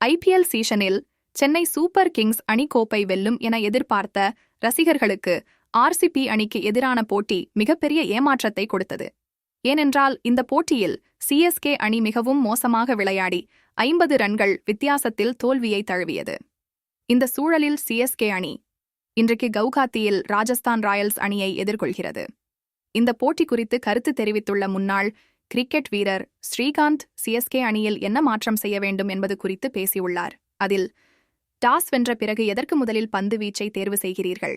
IPL சீசனில் Chennai super Kings அணி கோப்பை வெல்லும் என எதிர்பார்த்த ரசிகர்களுக்கு ஆர்சிபி அணிக்கு எதிரான போட்டி மிகப்பெரிய ஏமாற்றத்தை கொடுத்தது. ஏனென்றால் இந்த போட்டியில் சிஎஸ்கே அணி மிகவும் மோசமாக விளையாடி ஐம்பது ரன்கள் வித்தியாசத்தில் தோல்வியை தழுவியது. இந்த சூழலில் சிஎஸ்கே அணி இன்றைக்கு கவுகாத்தியில் ராஜஸ்தான் ராயல்ஸ் அணியை எதிர்கொள்கிறது. இந்த போட்டி குறித்து கருத்து தெரிவித்துள்ள முன்னாள் கிரிக்கெட் வீரர் ஸ்ரீகாந்த் சிஎஸ்கே அணியில் என்ன மாற்றம் செய்ய வேண்டும் என்பது குறித்து பேசியுள்ளார். அதில் டாஸ் வென்ற பிறகு எதற்கு முதலில் பந்து வீச்சை தேர்வு செய்கிறீர்கள்?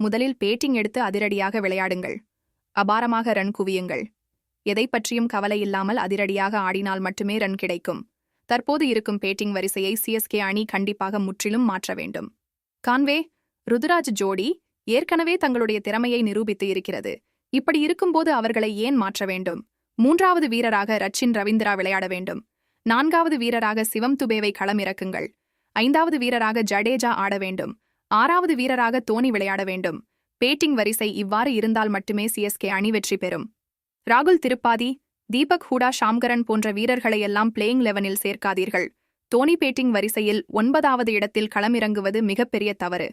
முதலில் பேட்டிங் எடுத்து அதிரடியாக விளையாடுங்கள். அபாரமாக ரன் குவியுங்கள். எதை பற்றியும் கவலை இல்லாமல் அதிரடியாக ஆடினால் மட்டுமே ரன் கிடைக்கும். தற்போது இருக்கும் பேட்டிங் வரிசையை சிஎஸ்கே அணி கண்டிப்பாக முற்றிலும் மாற்ற வேண்டும். கான்வே ருதுராஜ் ஜோடி ஏற்கனவே தங்களுடைய திறமையை நிரூபித்து இருக்கிறது. இப்படி இருக்கும்போது அவர்களை ஏன் மாற்ற வேண்டும்? மூன்றாவது வீரராக ரச்சின் ரவீந்திரா விளையாட வேண்டும். நான்காவது வீரராக சிவம் துபேவை களமிறக்குங்கள். ஐந்தாவது வீரராக ஜடேஜா ஆட வேண்டும். ஆறாவது வீரராக தோனி விளையாட வேண்டும். பேட்டிங் வரிசை இவ்வாறு இருந்தால் மட்டுமே சிஎஸ்கே அணி வெற்றி பெறும். ராகுல் திருப்பாதி தீபக் ஹூடா ஷாம்கரன் போன்ற வீரர்களையெல்லாம் பிளேயிங் லெவனில் சேர்க்காதீர்கள். தோனி பேட்டிங் வரிசையில் ஒன்பதாவது இடத்தில் களமிறங்குவது மிகப்பெரிய தவறு.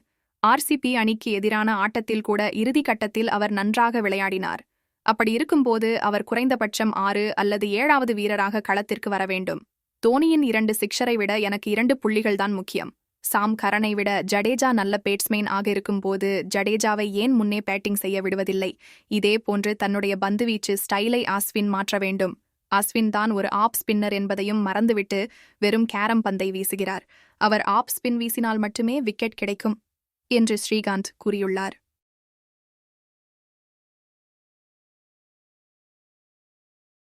ஆர்சிபி அணிக்கு எதிரான ஆட்டத்தில் கூட இறுதி கட்டத்தில் அவர் நன்றாக விளையாடினார். அப்படி இருக்கும்போது அவர் குறைந்தபட்சம் ஆறு அல்லது ஏழாவது வீரராக களத்திற்கு வர வேண்டும். தோனியின் இரண்டு சிக்ஷரை விட எனக்கு இரண்டு புள்ளிகள்தான் முக்கியம். சாம் கரனை விட ஜடேஜா நல்ல பேட்ஸ்மேன் ஆக இருக்கும்போது ஜடேஜாவை ஏன் முன்னே பேட்டிங் செய்ய விடுவதில்லை? இதே போன்று தன்னுடைய பந்துவீச்சு ஸ்டைலை ஆஸ்வின் மாற்ற வேண்டும். அஸ்வின் தான் ஒரு ஆப் ஸ்பின்னர் என்பதையும் மறந்துவிட்டு வெறும் கேரம் பந்தை வீசுகிறார். அவர் ஆப் ஸ்பின் வீசினால் மட்டுமே விக்கெட் கிடைக்கும் என்று ஸ்ரீகாந்த் கூறியுள்ளார்.